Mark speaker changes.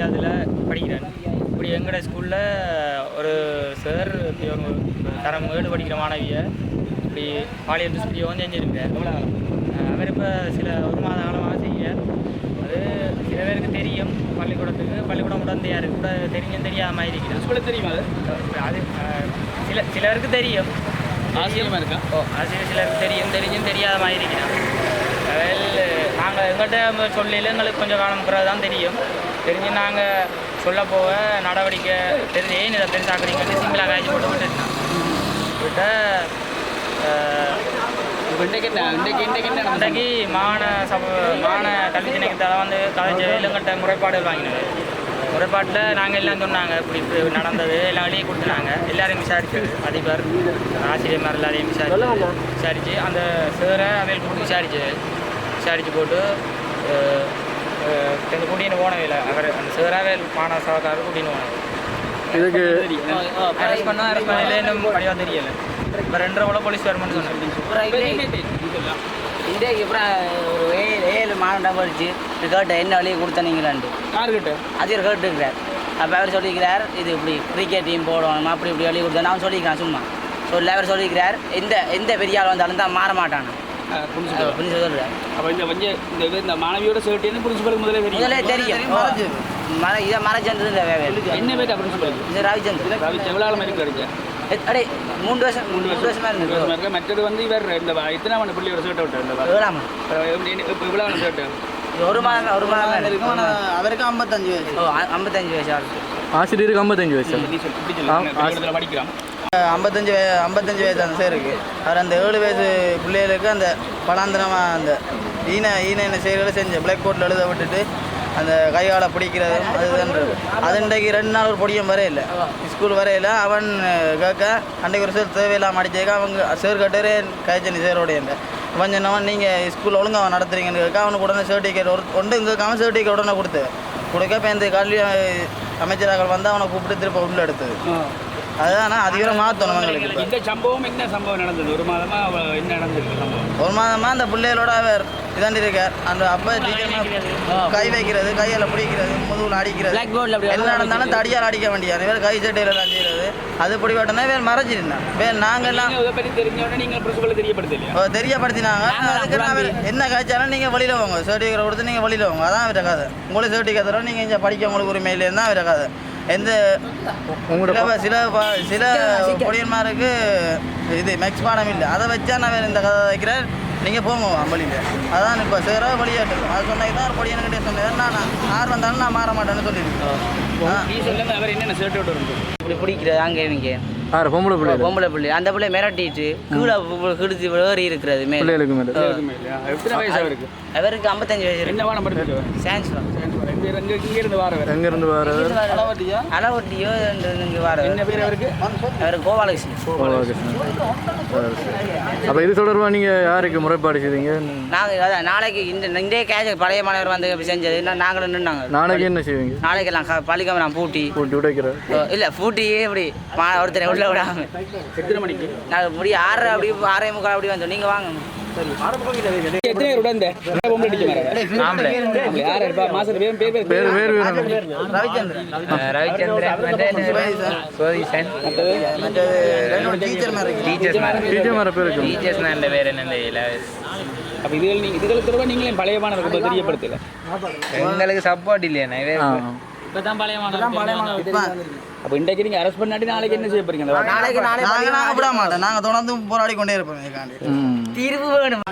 Speaker 1: வித்தியாசத்தில் படிக்கிறேன் இப்படி எங்களோட ஸ்கூலில் ஒரு சார் இப்படி ஒரு தரம் ஏழு படிக்கிற மாணவியை இப்படி பாலியல் துஷ்பிரியோகம் செஞ்சுருக்கார் அவர் இப்போ சில ஒரு மாத காலமாக செய்ய அது சில பேருக்கு தெரியும். பள்ளிக்கூடத்துக்கு பள்ளிக்கூடம் உடந்தையாருக்கு கூட தெரிஞ்சும் தெரியாத மாதிரி இருக்கிறேன்
Speaker 2: ஸ்கூலில் தெரியுமா அது?
Speaker 1: சில சிலருக்கு தெரியும்.
Speaker 2: ஆச்சரியமா இருக்கா?
Speaker 1: ஓ அது சிலருக்கு தெரியும் தெரிஞ்சும் தெரியாத மாதிரி இருக்கிறேன் நாங்கள் எங்கள்கிட்ட சொல்லையில் எங்களுக்கு கொஞ்சம் காலம் பிறகு தான் தெரியும். தெரிஞ்சு நாங்கள் சொல்ல போக நடவடிக்கை தெரிஞ்சு ஏன் இதை பெருசாக்குறீங்கன்னு சிங்கிளாக காய்ச்சி போட்டு விட்டுட்டோம் விட்ட
Speaker 2: இன்றைக்கு இன்றைக்கு இன்றைக்கு
Speaker 1: சப மாகாண கல்வி திணைக்கத்தால் வந்து கலைச்ச இல்லங்கள்கிட்ட முறைப்பாடுகள் வாங்கினது. முறைப்பாட்டில் நாங்கள் எல்லாம் சொன்னாங்க இப்படி இப்படி நடந்தது. எல்லாம் வெளியே கொடுத்துனாங்க எல்லாரையும் விசாரிச்சது அதிபர் ஆசிரியர் எல்லாரையும் விசாரிச்சு விசாரித்து அந்த சேரை அவையில் கூட்டி விசாரிச்சு விசாரித்து போட்டு இந்த கூட்டின்னு போனவில்லை அவர் அந்த சேராவே மாணவ சகோதரர் கூட்டின்னு போனது.
Speaker 3: இதுக்கு
Speaker 1: அரெஸ்ட் பண்ணால் அரெஸ்ட் பண்ணல இன்னும் படிவா தெரியல. இப்போ ரெண்டரை கூட போலீஸ் வரணும்னு சொன்னாங்க
Speaker 4: இன்றைக்கு அப்புறம் ஒரு ஏழு ஏழு மாதம் படிச்சு கேட்டேன் என்ன வழியை கொடுத்தனீங்களான்ட்டு.
Speaker 2: யாருக்கிட்ட
Speaker 4: அதில் கேட்டுருக்கிறார் அப்போ அவர் சொல்லிக்கிறார் இது இப்படி கிரிக்கெட் டீம் போடணும் அப்படி இப்படி வழி கொடுத்தேன் அவன் சொல்லிக்கிறான் சும்மா. சொல்ல அவர் சொல்லிக்கிறார் எந்த எந்த பெரிய ஆள் வந்தாலும் தான் மாற மாட்டான்.
Speaker 2: பிரின்சிபல் அப்போ இந்த வந்து இந்த மாணவியோட சேர்ட்டின்னு பிரின்சிபலுக்கு முதலே தெரியும்.
Speaker 4: முதலே தெரியும். மர இதை வேவேல்
Speaker 2: என்ன பேர் பிரின்சிபல்
Speaker 4: இது ரவிச்சந்திரன்.
Speaker 2: ரவி எவ்வளோ மணிக்கு வருது
Speaker 4: அடே மூன்று வருஷம் மூன்று வருஷமா.
Speaker 2: இருக்கு. மற்றது வந்து இவர் இந்த எத்தனை மணி பிள்ளையோட சேர்ட்டை விட்டார் இந்த சேர்ட்டு
Speaker 4: இது ஒரு மாதம் ஒரு மாதம் இருக்கும்
Speaker 5: அவருக்கு ஐம்பத்தஞ்சு வயசு.
Speaker 4: ஐம்பத்தஞ்சு வயசு
Speaker 3: ஆசிரியருக்கு ஐம்பத்தஞ்சு வயசு.
Speaker 2: படிக்கிறான்.
Speaker 5: ஐம்பத்தஞ்சு வய ஐம்பத்தஞ்சு வயசு அந்த சேருக்கு அவர் அந்த ஏழு வயசு பிள்ளைகளுக்கு அந்த பலாந்தரமாக அந்த ஈன ஈன என்ன செயல்களை செஞ்சு பிளாக் போர்டில் எழுத விட்டுட்டு அந்த கையால் பிடிக்கிறதும் அதுதான் அது இன்றைக்கு ரெண்டு நாள் ஒரு பொடியும் வரையில. ஸ்கூல் வரையில அவன் கேட்க அன்றைக்கு ஒரு சார் தேவையில்லாமல் அடிச்சேக்க அவங்க சேர் கட்டுறே கைச்சனி சேரோடைய அவன் சொன்னவன் நீங்கள் ஸ்கூல் ஒழுங்காக நடத்துறீங்கன்னு கேட்க அவனுக்கு உடனே சர்டிஃபிகேட் ஒரு ஒன்று இங்கே அவன் சர்டிஃபிகேட் உடனே கொடுத்து கொடுக்க இப்போ இந்த கல்வி அமைச்சராக வந்து அவனை கூப்பிட்டு திருப்ப உள்ள எடுத்தது. அதுதான்? அதிகம் மாற்றணும் எங்களுக்கு
Speaker 2: இந்த சம்பவம் என்ன சம்பவம் நடந்தது. ஒரு மாதமா என்ன நடந்திருக்கு சம்பவம்?
Speaker 5: ஒரு மாதமா அந்த பிள்ளைகளோட அவர் இதாண்டி இருக்கார். அந்த அப்போ கை வைக்கிறது. கையால் பிடிக்கிறது முதுகில் அடிக்கிறது. என்ன நடந்தாலும் தடியால் அடிக்க வேண்டியது இவர் கை சட்டையில் செய்கிறது அது பிடிவாட்டனா வேறு மறைச்சிருந்தான் வேறு நாங்கள் எல்லாம் தெரியப்படுத்தினாங்க. அதுக்கு என்ன காய்ச்சாலும் நீங்கள் வெளியில் வாங்க சர்டிஃபிகேட் கொடுத்து நீங்கள் வெளியில் வாங்க அதான் அவர கதை. உங்களுக்கு சர்டிஃபிகேட் தரோம் நீங்கள் இங்கே படிக்க உங்களுக்கு உரிமை இல்லைன்னு தான் அவர கதை. எந்த
Speaker 3: உங்களோட
Speaker 5: சில ப- சில பொடியன்மாருக்கு இது மேக்ஸ் பாடம் இல்லை. அதை வச்சா நான் வேறு இந்த கதை வைக்கிறேன். நீங்கள் போங்க வழியில். அதான் இப்போ சேர வழியாட்டு அது சொன்னது தான் பொடியன்கிட்டே சொன்னேன் நான் யார் வந்தாலும் நான் மாற மாட்டேன்னு சொல்லியிருக்கேன்
Speaker 2: அவர் என்னென்ன சேர்ட்டு விட்டு
Speaker 4: இப்படி பிடிக்கிறது அங்கே இவங்க.
Speaker 3: ஆறு பொம்பளை பிள்ளை
Speaker 4: பொம்பளை பிள்ளை. அந்த பிள்ளை மிரட்டிட்டு கீழே கிடுத்து ஏறி இருக்கிறது மேலே.
Speaker 2: அவருக்கு?
Speaker 4: அவருக்கு ஐம்பத்தஞ்சு வயசு
Speaker 2: என்ன
Speaker 4: சான்ஸ்
Speaker 2: இங்கே இங்கே இங்கே இருந்து வாரவர்
Speaker 3: எங்கேருந்து வர
Speaker 4: அளவட்டியோ இங்கே வர
Speaker 2: என்ன பேர் அவருக்கு?
Speaker 4: அவர் கோபாலகிருஷ்ணன்.
Speaker 3: அப்போ இது தொடர்பாக நீங்கள் யாருக்கு முறைப்பாடு செய்தீங்க?
Speaker 4: நாங்கள் அதான் நாளைக்கு இந்த இந்த கேஜ் பழைய மாணவர் வந்து செஞ்சது. நாங்களும் நின்னாங்க
Speaker 3: நாளைக்கு என்ன செய்வீங்க?
Speaker 4: நாளைக்கெல்லாம் க- பள்ளிக்கிழமை நான் பூட்டி.
Speaker 3: போட்டு உடைக்கிற
Speaker 4: ஓ, இல்ல பூட்டியே இப்படி மா ஒருத்தரை உள்ள விடாம
Speaker 2: எத்தனை மணிக்கு?
Speaker 4: நாங்கள் இப்படி ஆறு அப்படி ஆறே முக்கால் அப்படி வந்தோம். நீங்கள் வாங்க.
Speaker 2: எத்தனை பேர் உடந்த பொம்பளை அடிக்க யார் இருப்பா? பேர் பேர் பேர்.
Speaker 5: ரவிச்சந்திரன்.
Speaker 1: ரவிச்சந்திரன். சோதிசன்
Speaker 5: இருக்கு.
Speaker 1: டீச்சர்ஸ்
Speaker 3: டீச்சர் மாதிரி பேர் இருக்கு.
Speaker 1: டீச்சர்ஸ் நல்ல வேறு என்ன தெரியல
Speaker 2: அப்போ இதுகள் நீ இதுகள் திரும்ப நீங்களே பழைய மாணவர்கள் தெரியப்படுத்தல.
Speaker 1: எங்களுக்கு சப்போர்ட் இல்லையா
Speaker 5: இப்போ
Speaker 2: அப்போ இன்றைக்கு நீங்கள் அரெஸ்ட் பண்ணாட்டி நாளைக்கு என்ன செய்ய போறீங்க?
Speaker 4: நாளைக்கு நாளைக்கு
Speaker 5: நாங்கள் விட மாட்டோம். நாங்கள் தொடர்ந்து போராடி கொண்டே இருப்போம்
Speaker 4: தீர்வு வேணும்.